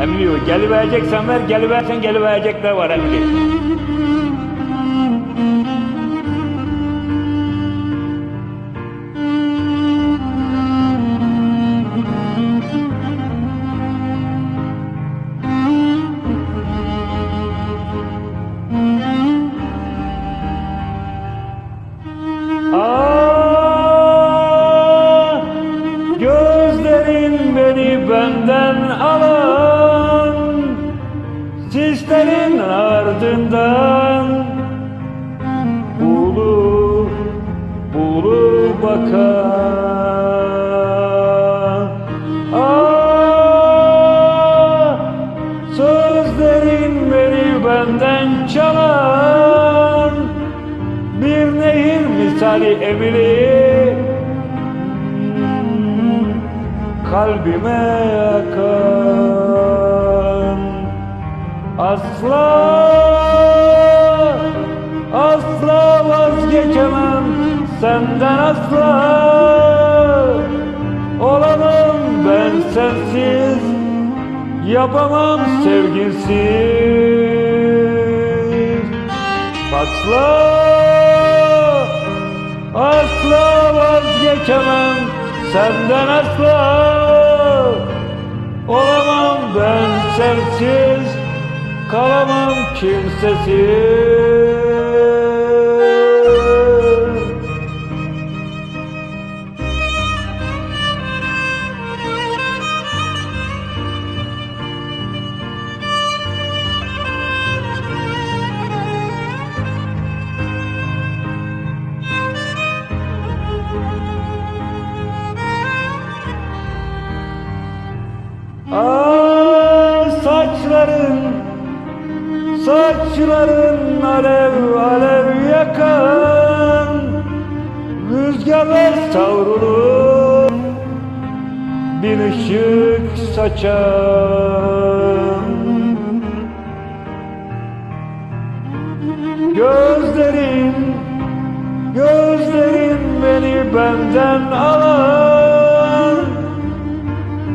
Emiliyor. Gelivereceksen ver, geliversen geliverecekler var Emili. Bakan. Ah, sözlerin beni benden çalan, bir nehir misali emili kalbime yakan asla asla vazgeçemem senden asla olamam ben sensiz yapamam sevginsiz asla asla vazgeçemem senden asla olamam ben sensiz kalamam kimsesiz Ah saçların Saçların alev alev yakan Rüzgarlar savrulur Bir ışık saçan. Gözlerin Gözlerin beni benden alan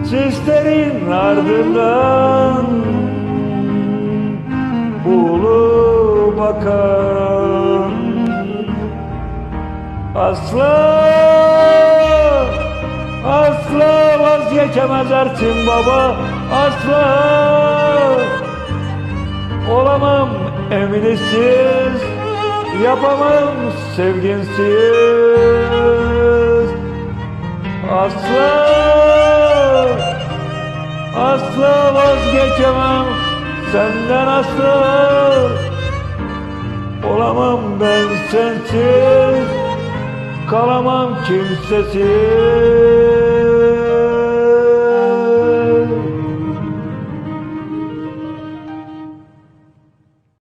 Sislerin ardından Bulu bakan Asla Asla vazgeçemez Ertin baba Asla. Olamam eminisiz Yapamam sevginsiz Asla Asla vazgeçemem senden asla Olamam ben sensiz Kalamam kimsesiz